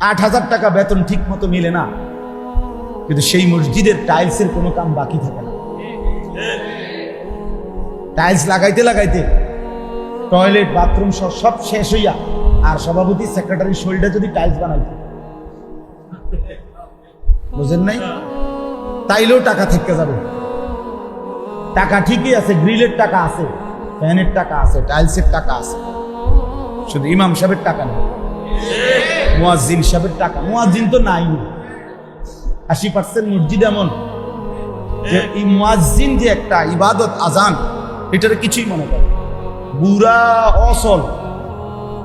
আট হাজার টাকা বেতন ঠিক মতো মিলে না। কিন্তু সেই মসজিদের টাইলসের কোনো কাম বাকি থাকে না। টাইলস লাগাইতে লাগাইতে টয়লেট, বাথরুম সব সব শেষ হইয়া আর সভাপতি, সেক্রেটারি শরীরটা যদি টাইলস বানাইতে। বুঝেন নাই? তাইলেও টাকা থেকে যাবে। টাকা ঠিকই আছে, গ্রিলের টাকা আছে, ফ্যানের টাকা আছে, টাইলসের টাকা আছে। শুধু ইমাম সাহেবের টাকা নেই। মুয়াজ্জিন সাহেবের টাকা। মুয়াজ্জিন তো নাই। আশি পার্সেন্ট মসজিদ এমন যে এই মুয়াজ্জিন যে একটা ইবাদত আজান এটার কিছুই মনে করে বুড়া অসল।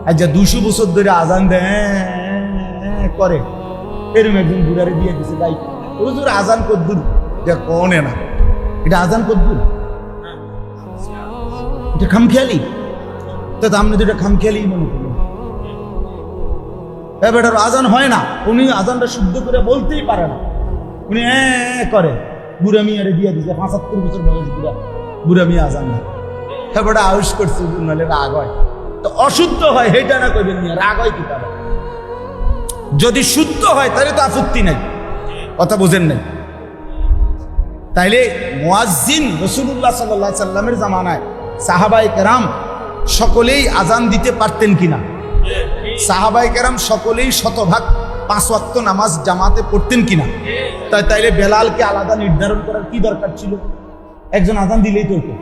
আর দুশো বছর ধরে আজান দেয় হ্যাঁ, করে। এরকম একজন বুড়ারে দিয়ে দিছে তাই হুজুর আজান কদ্দুর যে কনে না। এটা আজান কদ্দুর এটা খামখেয়ালি। তো তো এটা খামখেয়ালি মনে করলেন এ বেটার আজান হয় না। উনি আজানটা শুদ্ধ করে বলতেই পারে না। উনি করে। বুড়া মিয়ারে দিয়ে দিছে, পঁচাত্তর বছর বয়স বুড়া। বুড়া মিয়া আজান না তারপরে আউস করছে, নাহলে রাগ হয়। তো অশুদ্ধ হয় হেটা না করবেন মিয়া, রাগ হয় কি পারে যদি শুদ্ধ হয়, তাহলে তো আপত্তি নাই। কথা বোঝেন নাই? তাইলে মুয়াজ্জিন রসুল্লাহ সাল্লাহ সাল্লামের জামানায় সাহাবাই কেরাম সকলেই আজান দিতে পারতেন কিনা? সাহাবাই কেরাম সকলেই শতভাগ পাঁচ ওয়াক্ত নামাজ জামাতে পড়তেন কিনা? তাই তাইলে বেলালকে আলাদা নির্ধারণ করার কি দরকার ছিল? একজন আদান দিলেই তো হতো।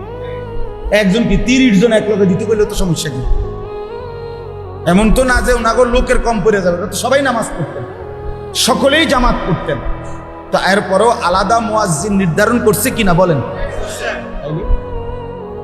একজন কি তিরিশ জন এক লোকে দিতে পারলে তো সমস্যা কি? এমন তো না যে ওনাগর লোকের কম পড়ে যাবে তো সবাই নামাজ পড়তেন। সকলেই জামাত পড়তেন। তো এরপরও আলাদা মুয়াজ্জিন নির্ধারণ করছে কিনা বলেন?